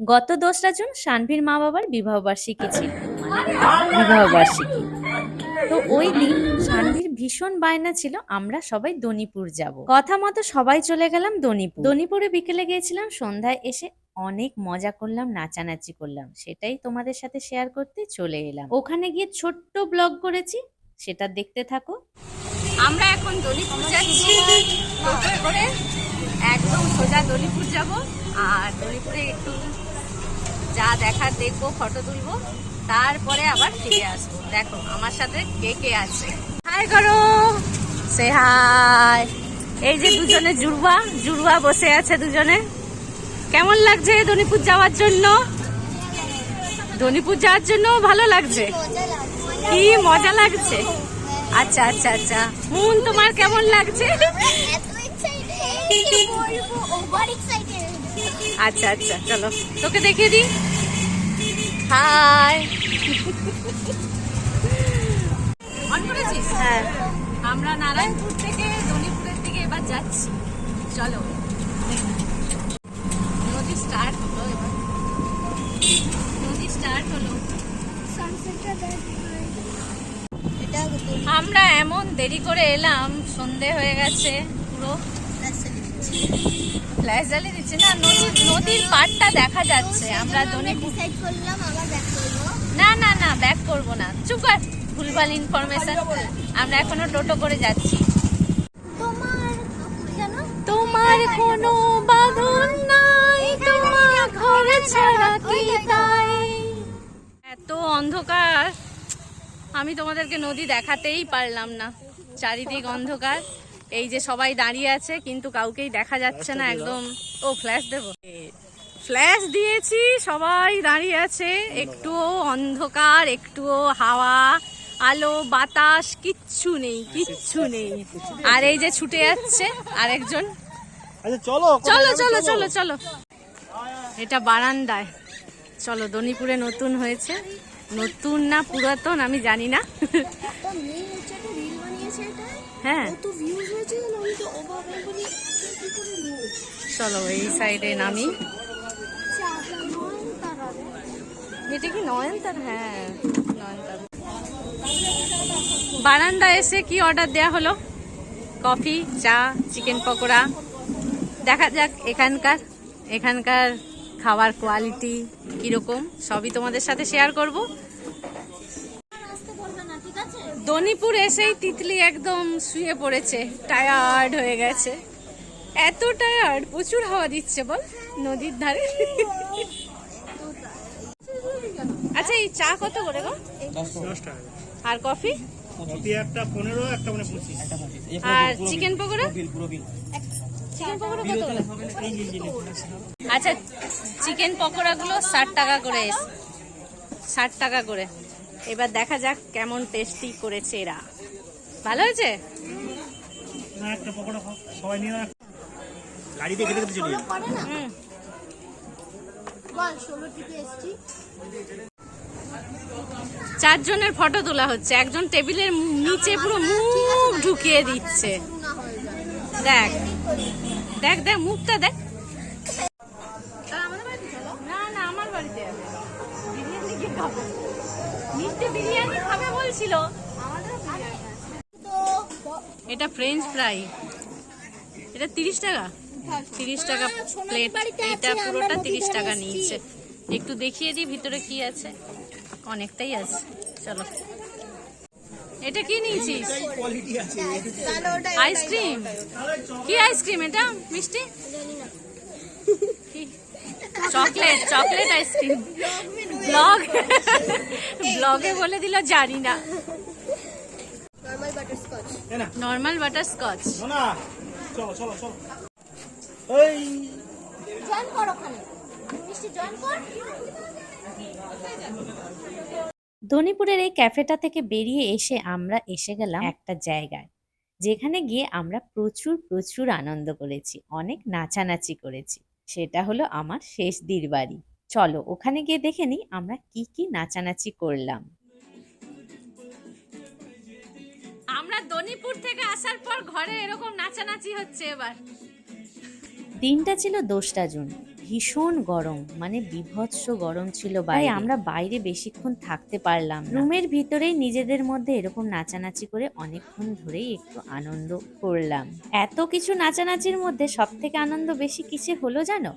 গত দোসরা জুন সানভীর মা বাবার বিবাহবার্ষিকী ছিল। বিবাহবার্ষিকী। তো ওই দিন সানভীর ভীষণ বায়না ছিল, আমরা সবাই দনিপুর যাব। কথা মতো সবাই চলে গেলাম দনিপুর। দনিপুরে বিকেলে গিয়েছিলাম, সন্ধ্যায় এসে অনেক মজা করলাম, নাচানাচি করলাম। সেটাই তোমাদের সাথে শেয়ার করতে চলে এলাম। ওখানে গিয়ে ছোট্ট ব্লগ করেছি, সেটা দেখতে থাকো। আমরা এখন দলিপুর যাচ্ছি। একদম সোজা দলিপুর যাব। আর দলিপুরে একটু যা দেখার দেখব, ফটো তুলবো, তারপরে আবার ফিরে আসব। দেখো, আমার সাথে কে কে আছে। হাই করো সে হাই এই যে দুজনে জুড়বা জুড়বা বসে আছে দুজনে। কেমন লাগছে দনিপুর যাওয়ার জন্য? দনিপুর যাওয়ার জন্য ভালো লাগছে? কি মজা লাগছে? আচ্ছা আচ্ছা আচ্ছা। মুন তোমার কেমন লাগছে? আচ্ছা আচ্ছা চলো। তোকে দেখিয়ে দিই। হাই। অন করেছিস? হ্যাঁ। আমরা নারায়ণপুর থেকে দনিপুরের দিকে এবার যাচ্ছি। চলো। নদী স্টার্ট হলো এবার। নদী স্টার্ট হলো। আমরা এমন দেরি করে এলাম সন্ধে হয়ে গেছে পুরো। ফ্ল্যাশ জ্বালিয়ে দিচ্ছে। না নদীর পাড়টা দেখা যাচ্ছে। আমরা দনিপুর না না না ব্যাক করব না। চুপ কর ভুলভাল ইনফরমেশন আমরা এখনও টোটো করে যাচ্ছি। তোমার কোনো বাঁধন নাই তোমার ঘরে ছাড়া কি তাই? এত অন্ধকার আমি তোমাদেরকে নদী দেখাতেই পারলাম না। চারিদিক অন্ধকার। এই যে সবাই দাঁড়িয়ে আছে কিন্তু কাউকেই দেখা যাচ্ছে না একদম। ও ফ্ল্যাশ দেবো। ফ্ল্যাশ দিয়েছি সবাই দাঁড়িয়ে আছে। একটুও অন্ধকার একটুও হাওয়া আলো বাতাস কিচ্ছু নেই কিচ্ছু নেই। আর এই যে ছুটে যাচ্ছে আরেকজন। আচ্ছা চলো চলো চলো চলো। চলো এটা বারান্দায়। চলো দনিপুরে নতুন হয়েছে। নতুন না পুরাতন আমি জানি না। হ্যাঁ। চলো এই সাইডে নামি। এটা কি নয়নতার? হ্যাঁ নয়নতার। বারান্দা এসে কি অর্ডার দেয়া হলো? কফি, চা, চিকেন পকোড়া। দেখা যাক এখানকার এখানকার খাবার কোয়ালিটি কীরকম, সবই তোমাদের সাথে শেয়ার করব। দনিপুর এসেই তিতলি একদম শুয়ে পড়েছে টায়ার্ড হয়ে গেছে। এত টায়ার্ড প্রচুর হাওয়া দিচ্ছে বল নদীর ধারে। আচ্ছা এই চা কত করে গো? আর কফি? একটা পনেরো একটা মানে আর চিকেন পকোড়া? চিকেন পকোড়া আচ্ছা চিকেন পকোড়াগুলো ষাট টাকা করে ষাট টাকা করে। এবার দেখা যাক কেমন টেস্টি করেছে এরা। ভালো হয়েছে? একটা পকোড়া সবাই নিয়ে নাও। গাড়িতে খেতে খেতে চলে চারজনের ফটো তোলা হচ্ছে। একজন টেবিলের নিচে পুরো মুখ ঢুকিয়ে দিচ্ছে। দেখ। দেখ দেখ মুখটা দেখ। না না আমার বাড়িতে বিরিয়ানি কি খাব। মিষ্টি বিরিয়ানি খাবে বলছিল। এটা ফ্রেঞ্চ ফ্রাই এটা তিরিশ টাকা। তিরিশ টাকা প্লেট এটা পুরোটা তিরিশ টাকা নিয়েছে। একটু দেখিয়ে দিই ভিতরে কি আছে। অনেকটাই আছে। চলো। এটা কি নিয়েছিস? আইসক্রিম? কি আইসক্রিম এটা মিষ্টি? Chocolate chocolate ice cream. Blog. ব্লগে বলে দিল জানি না। নর্মাল বাটার স্কচ দনিপুরের এই ক্যাফেটা থেকে বেরিয়ে এসে আমরা এসে গেলাম একটা জায়গায় যেখানে গিয়ে আমরা প্রচুর প্রচুর আনন্দ করেছি অনেক নাচানাচি করেছি। সেটা হলো আমার শেষ দির বাড়ি। চলো ওখানে গিয়ে দেখে নিই আমরা কি কি নাচানাচি করলাম। আমরা দনিপুর থেকে আসার পর ঘরে এরকম নাচানাচি হচ্ছে এবার। দিনটা ছিল দোসরা জুন। ভীষণ গরম মানে বিভৎস গরম ছিল বাইরে। আমরা বাইরে বেশিক্ষণ থাকতে পারলাম রুমের ভিতরেই নিজেদের মধ্যে এরকম নাচানাচি করে অনেকক্ষণ ধরেই একটু আনন্দ করলাম। এত কিছু নাচানাচির মধ্যে সব থেকে আনন্দ বেশি কিসে হলো জানো?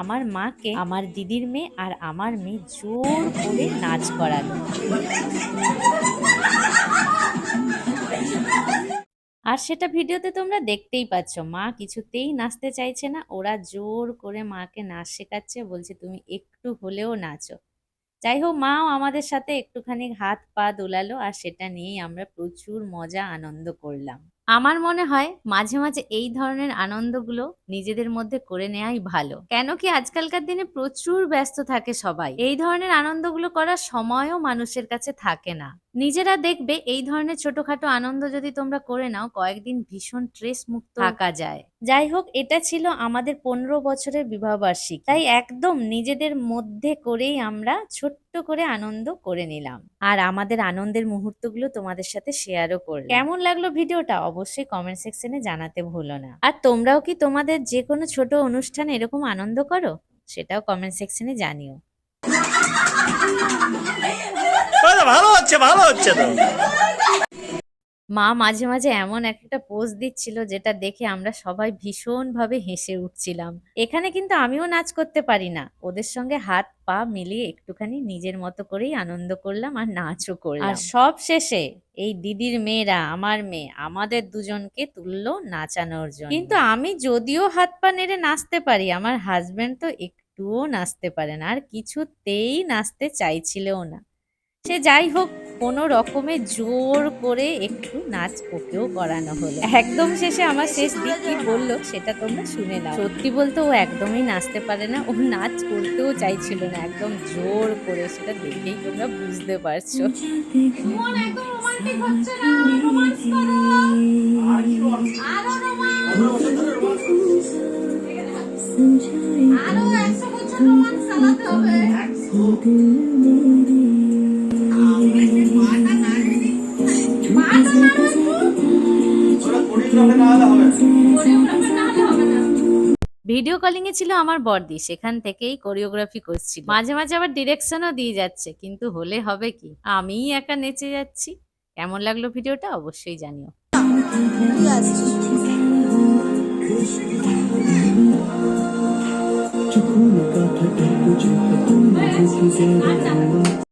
আমার মাকে আমার দিদির মেয়ে আর আমার মেয়ে জোর করে নাচ করালো। আর সেটা ভিডিওতে তোমরা দেখতেই পাচ্ছ। মা কিছুতেই নাচতে চাইছে না। ওরা জোর করে মাকে নাচ শেখাচ্ছে, বলছে, তুমি একটু হলেও নাচো। যাই হোক, মাও আমাদের সাথে একটুখানি হাত পা দোলালো আর সেটা নিয়েই আমরা প্রচুর মজা, আনন্দ করলাম। আমার মনে হয় মাঝে মাঝে এই ধরনের আনন্দগুলো নিজেদের মধ্যে করে নেওয়াই ভালো। কেন কি আজকালকার দিনে প্রচুর ব্যস্ত থাকে সবাই। এই ধরনের আনন্দগুলো করার সময়ও মানুষের কাছে থাকে না। নিজেরা দেখবে এই ধরনের ছোটখাটো আনন্দ যদি তোমরা করে নাও, কয়েকদিন ভীষণ স্ট্রেস মুক্ত থাকা যায়। যাই হোক, এটা ছিল আমাদের পনেরো বছরের বিবাহবার্ষিকী। তাই একদম নিজেদের মধ্যে করেই আমরা ছোট্ট করে আনন্দ করে নিলাম। আর আমাদের আনন্দের মুহূর্তগুলো তোমাদের সাথে শেয়ারও করলাম। কেমন লাগল ভিডিওটা? অবশ্যই কমেন্ট সেকশনে জানাতে ভুলো না। আর তোমরাও কি তোমাদের যে কোনো ছোট অনুষ্ঠানে এরকম আনন্দ করো? সেটাও কমেন্ট সেকশনে জানিও। ভালো হচ্ছে ভালো হচ্ছে তো। মা মাঝে মাঝে এমন একটা পোজ দিচ্ছিল যেটা দেখে আমরা সবাই ভীষণ ভাবে হেসে উঠছিলাম। এখানে কিন্তু আমিও নাচ করতে পারি না। ওদের সঙ্গে হাত পা মিলিয়ে একটুখানি নিজের মতো করেই আনন্দ করলাম আর নাচও করলাম। আর সব শেষে এই দিদির মেয়েরা আমার মেয়ে, আমাদের দুজনকে তুললো নাচানোর জন্য। কিন্তু আমি যদিও হাত পা নেড়ে নাচতে পারি, আমার হাজবেন্ড তো একটুও নাচতে পারে না, আর কিছুতেই নাচতে চাইছিলেও না। সে যাই হোক, কোনো রকমে জোর করে একটু নাচ ওকেও করানো হলো। একদম শেষে আমার শেষ দিক কি বলল সেটা তোমরা শুনে নাও। সত্যি বলতে ও একদমই নাচতে পারে না। ও নাচ করতেও চাইছিল না, একদম জোর করে, সেটা দেখেই তোমরা বুঝতে পারছ। আরও একশো বছর চালাতে হবে। ভিডিও কলিং এ ছিল আমার বর্দি, সেখান থেকেই কোরিওগ্রাফি করছিল মাঝে মাঝে আবার ডিরেকশনও দিয়ে যাচ্ছে, কিন্তু হলে হবে কি? আমিই একা নেচে যাচ্ছি। কেমন লাগল ভিডিওটা অবশ্যই জানিও।